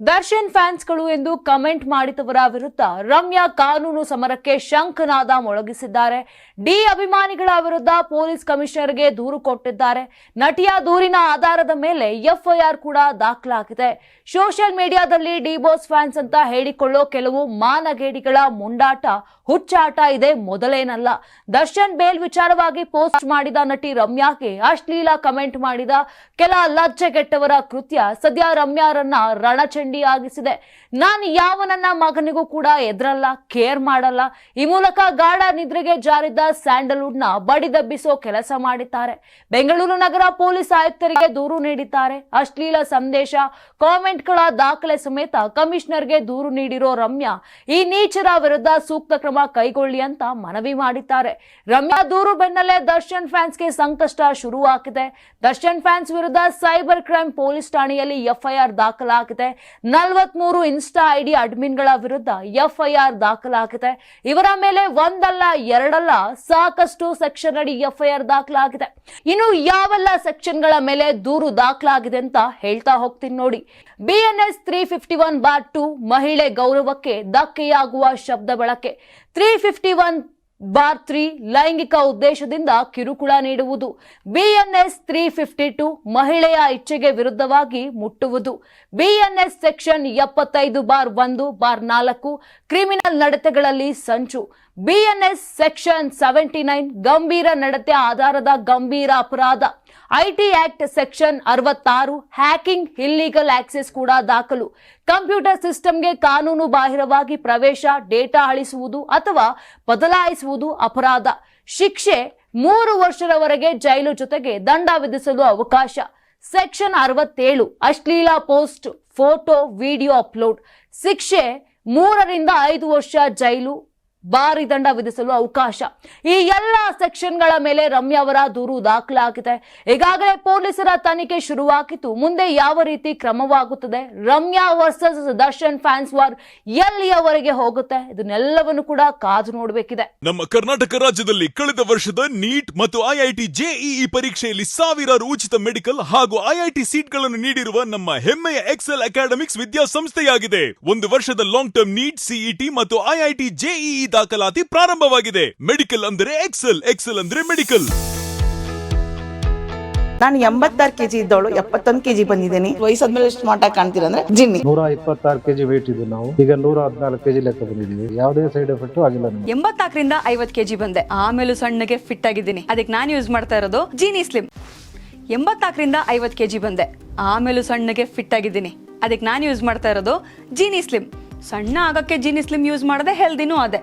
ದರ್ಶನ್ ಫ್ಯಾನ್ಸ್ಗಳು ಎಂದು ಕಮೆಂಟ್ ಮಾಡಿದವರ ವಿರುದ್ಧ ರಮ್ಯಾ ಕಾನೂನು ಸಮರಕ್ಕೆ ಶಂಖನಾದ ಮೊಳಗಿಸಿದ್ದಾರೆ. ಡಿ ಅಭಿಮಾನಿಗಳ ವಿರುದ್ಧ ಪೊಲೀಸ್ ಕಮಿಷನರ್ಗೆ ದೂರು ಕೊಟ್ಟಿದ್ದಾರೆ. ನಟಿಯ ದೂರಿನ ಆಧಾರದ ಮೇಲೆ ಎಫ್ಐಆರ್ ಕೂಡ ದಾಖಲಾಗಿದೆ. ಸೋಷಿಯಲ್ ಮೀಡಿಯಾದಲ್ಲಿ ಡಿ ಬಾಸ್ ಫ್ಯಾನ್ಸ್ ಅಂತ ಹೇಳಿಕೊಳ್ಳೋ ಕೆಲವು ಮಾನಗೇಡಿಗಳ ಮುಂಡಾಟ, ಹುಚ್ಚಾಟ ಇದೆ ಮೊದಲೇನಲ್ಲ. ದರ್ಶನ್ ಬೇಲ್ ವಿಚಾರವಾಗಿ ಪೋಸ್ಟ್ ಮಾಡಿದ ನಟಿ ರಮ್ಯಾಗೆ ಅಶ್ಲೀಲ ಕಮೆಂಟ್ ಮಾಡಿದ ಕೆಲ ಲಜ್ಜೆಗೆಟ್ಟವರ ಕೃತ್ಯ. ಸದ್ಯ ರಮ್ಯಾರನ್ನ ರಣಚಂಡಿಯಾಗಿಸಿದೆ ನಾನು ಯಾವ ನನ್ನ ಮಗನಿಗೂ ಕೂಡ ಎದ್ರಲ್ಲ ಕೇರ್ ಮಾಡಲ್ಲ. ಈ ಮೂಲಕ ಗಾಢ ನಿದ್ರೆಗೆ ಜಾರಿದ್ದ ಸ್ಯಾಂಡಲ್ವುಡ್ನ ಬಡಿದಬ್ಬಿಸೋ ಕೆಲಸ ಮಾಡಿದ್ದಾರೆ. ಬೆಂಗಳೂರು ನಗರ ಪೊಲೀಸ್ ಆಯುಕ್ತರಿಗೆ ದೂರು ನೀಡಿದ್ದಾರೆ. ಅಶ್ಲೀಲ ಸಂದೇಶ, ಕಾಮೆಂಟ್ಗಳ ದಾಖಲೆ ಸಮೇತ ಕಮಿಷನರ್ಗೆ ದೂರು ನೀಡಿರೋ ರಮ್ಯಾ, ಈ ನೀಚರ ವಿರುದ್ಧ ಸೂಕ್ತ ಕ್ರಮ ಕೈಗೊಳ್ಳಿ ಅಂತ ಮನವಿ ಮಾಡಿದ್ದಾರೆ. ರಮ್ಯಾ ದೂರು ಬೆನ್ನಲ್ಲೇ ದರ್ಶನ್ ಫ್ಯಾನ್ಸ್ಗೆ ಸಂಕಷ್ಟ ಶುರುವಾಗಿದೆ. ದರ್ಶನ್ ಫ್ಯಾನ್ಸ್ ವಿರುದ್ಧ ಸೈಬರ್ ಕ್ರೈಮ್ ಪೊಲೀಸ್ ಠಾಣೆಯಲ್ಲಿ ಎಫ್ಐಆರ್ ದಾಖಲಾಗಿದೆ. ನಲವತ್ಮೂರು ಇನ್ಸ್ಟಾ ಐಡಿ ಅಡ್ಮಿನ್ಗಳ ವಿರುದ್ಧ ಎಫ್ಐಆರ್ ದಾಖಲಾಗಿದೆ. ಇವರ ಮೇಲೆ ಒಂದಲ್ಲ, ಎರಡಲ್ಲ ಸಾಕಷ್ಟು ಸೆಕ್ಷನ್ ಅಡಿ ಎಫ್ಐಆರ್ ದಾಖಲಾಗಿದೆ. ಇನ್ನು ಯಾವೆಲ್ಲ ಸೆಕ್ಷನ್ಗಳ ಮೇಲೆ ದೂರು ದಾಖಲಾಗಿದೆ ಅಂತ ಹೇಳ್ತಾ ಹೋಗ್ತೀನಿ ನೋಡಿ. BNS three fifty one bar two ಮಹಿಳೆ ಗೌರವಕ್ಕೆ ಧಕ್ಕೆಯಾಗುವ ಶಬ್ದ ಬಳಕೆ. Three fifty one bar three ಲೈಂಗಿಕ ಉದ್ದೇಶದಿಂದ ಕಿರುಕುಳ ನೀಡುವುದು. ಬಿಎನ್ಎಸ್ ತ್ರೀ ಫಿಫ್ಟಿ ಟು ಮಹಿಳೆಯ ಇಚ್ಛೆಗೆ ವಿರುದ್ಧವಾಗಿ ಮುಟ್ಟುವುದು. ಬಿಎನ್ಎಸ್ ಸೆಕ್ಷನ್ ಎಪ್ಪತ್ತೈದು ಬಾರ್ ಒಂದು, ಬಾರ್ ನಾಲ್ಕು ಕ್ರಿಮಿನಲ್ ನಡತೆಗಳಲ್ಲಿ ಸಂಚು. ಬಿಎನ್ಎಸ್ ಸೆಕ್ಷನ್ ಸೆವೆಂಟಿ ನೈನ್ ಗಂಭೀರ ನಡತೆ ಆಧಾರದ ಗಂಭೀರ ಅಪರಾಧ. ಐಟಿ ಆಕ್ಟ್ ಸೆಕ್ಷನ್ ಅರವತ್ತಾರು ಹ್ಯಾಕಿಂಗ್ ಇಲ್ಲಿಗಲ್ ಆಕ್ಸೆಸ್ ಕೂಡ ದಾಖಲು. ಕಂಪ್ಯೂಟರ್ ಸಿಸ್ಟಮ್ಗೆ ಕಾನೂನು ಬಾಹಿರವಾಗಿ ಪ್ರವೇಶ, ಡೇಟಾ ಅಳಿಸುವುದು ಅಥವಾ ಬದಲಾಯಿಸುವುದು ಅಪರಾಧ. ಶಿಕ್ಷೆ ಮೂರು ವರ್ಷದವರೆಗೆ ಜೈಲು ಜೊತೆಗೆ ದಂಡ ವಿಧಿಸಲು ಅವಕಾಶ. ಸೆಕ್ಷನ್ ಅರವತ್ತೇಳು ಅಶ್ಲೀಲ ಪೋಸ್ಟ್, ಫೋಟೋ, ವಿಡಿಯೋ ಅಪ್ಲೋಡ್. ಶಿಕ್ಷೆ ಮೂರರಿಂದ ಐದು ವರ್ಷ ಜೈಲು. ಭಾರಿ ದಂಡ ವಿಧಿಸಲು ಅವಕಾಶ. ಈ ಎಲ್ಲ ಸೆಕ್ಷನ್ಗಳ ಮೇಲೆ ರಮ್ಯಾ ಅವರ ದೂರು ದಾಖಲಾಗಿದೆ. ಈಗಾಗಲೇ ಪೊಲೀಸರ ತನಿಖೆ ಶುರುವಾಗಿತ್ತು. ಮುಂದೆ ಯಾವ ರೀತಿ ಕ್ರಮವಾಗುತ್ತದೆ? Ramya versus Darshan fans war ಎಲ್ಲಿಯವರೆಗೆ ಹೋಗುತ್ತೆ? ಇದನ್ನೆಲ್ಲವನ್ನು ಕೂಡ ಕಾದು ನೋಡಬೇಕಿದೆ. ನಮ್ಮ ಕರ್ನಾಟಕ ರಾಜ್ಯದಲ್ಲಿ ಕಳೆದ ವರ್ಷದ ನೀಟ್ ಮತ್ತು ಐಐಟಿ ಜೆಇಇ ಪರೀಕ್ಷೆಯಲ್ಲಿ ಸಾವಿರಾರು ಉಚಿತ ಮೆಡಿಕಲ್ ಹಾಗೂ ಐಐಟಿ ಸೀಟ್ಗಳನ್ನು ನೀಡಿರುವ ನಮ್ಮ ಹೆಮ್ಮೆಯ ಎಕ್ಸೆಲ್ ಅಕಾಡೆಮಿಕ್ಸ್ ವಿದ್ಯಾಸಂಸ್ಥೆಯಾಗಿದೆ. ಒಂದು ವರ್ಷದ ಲಾಂಗ್ ಟರ್ಮ್ ನೀಟ್, ಸಿಇಟಿ ಮತ್ತು ಐಐಟಿ ಜೆಇಇ ದಾಖಲಾತಿ ಪ್ರಾರಂಭವಾಗಿದೆ. ಮೆಡಿಕಲ್ ಅಂದರೆ ಎಕ್ಸೆಲ್ ಎಕ್ಸೆಲ್ ಅಂದ್ರೆ ಮೆಡಿಕಲ್ ನಾನು ಎಂಬತ್ತಾರು ಕೆಜಿ ಇದ್ದವಳು ಎಪ್ಪತ್ತೊಂದು ಕೆಜಿ ಬಂದಿದ್ದೀನಿ. ವಯಸ್ಸಾದ್ಮೇಲೆ ಎಷ್ಟು ಮಾಟ ಕಾಣ್ತೀರಾ ಅಂದ್ರೆ ಜಿನ್ನಿ. ನೂರ ಇಪ್ಪತ್ತಾರು ಕೆಜಿ ವೇಟ್ ಇದ್ದು ನಾವು. ಈಗ ನೂರ ಹದಿನಾಲ್ಕು ಕೆಜಿ ಲೆಕ್ಕ ಬಂದಿದ್ದೀವಿ. ಯಾವುದೇ ಸೈಡ್ ಎಫೆಕ್ಟ್ ಆಗಿಲ್ಲ ಎಂಬತ್ತಾಕರಿಂದ ಎಂಬತ್ನಾಲ್ಕರಿಂದ ಐವತ್ ಕೆಜಿ ಬಂದೆ. ಆಮೇಲೂ ಸಣ್ಣಗೆ ಫಿಟ್ ಆಗಿದ್ದೀನಿ. ಅದಕ್ಕೆ ನಾನು ಯೂಸ್ ಮಾಡ್ತಾ ಇರೋದು ಜೀನಿ ಸ್ಲಿಮ್ ಎಂಬತ್ನಾಲ್ಕರಿಂದ ಐವತ್ ಕೆಜಿ ಬಂದೆ. ಆಮೇಲೂ ಸಣ್ಣಗೆ ಫಿಟ್ ಆಗಿದ್ದೀನಿ. ಅದಕ್ಕೆ ನಾನು ಯೂಸ್ ಮಾಡ್ತಾ ಇರೋದು ಜೀನಿ ಸ್ಲಿಮ್ ಸಣ್ಣ ಆಗಕ್ಕೆ ಜೀನಿ ಸ್ಲಿಮ್ ಯೂಸ್ ಮಾಡದೆ ಹೆಲ್ದಿನೂ ಅದೇ.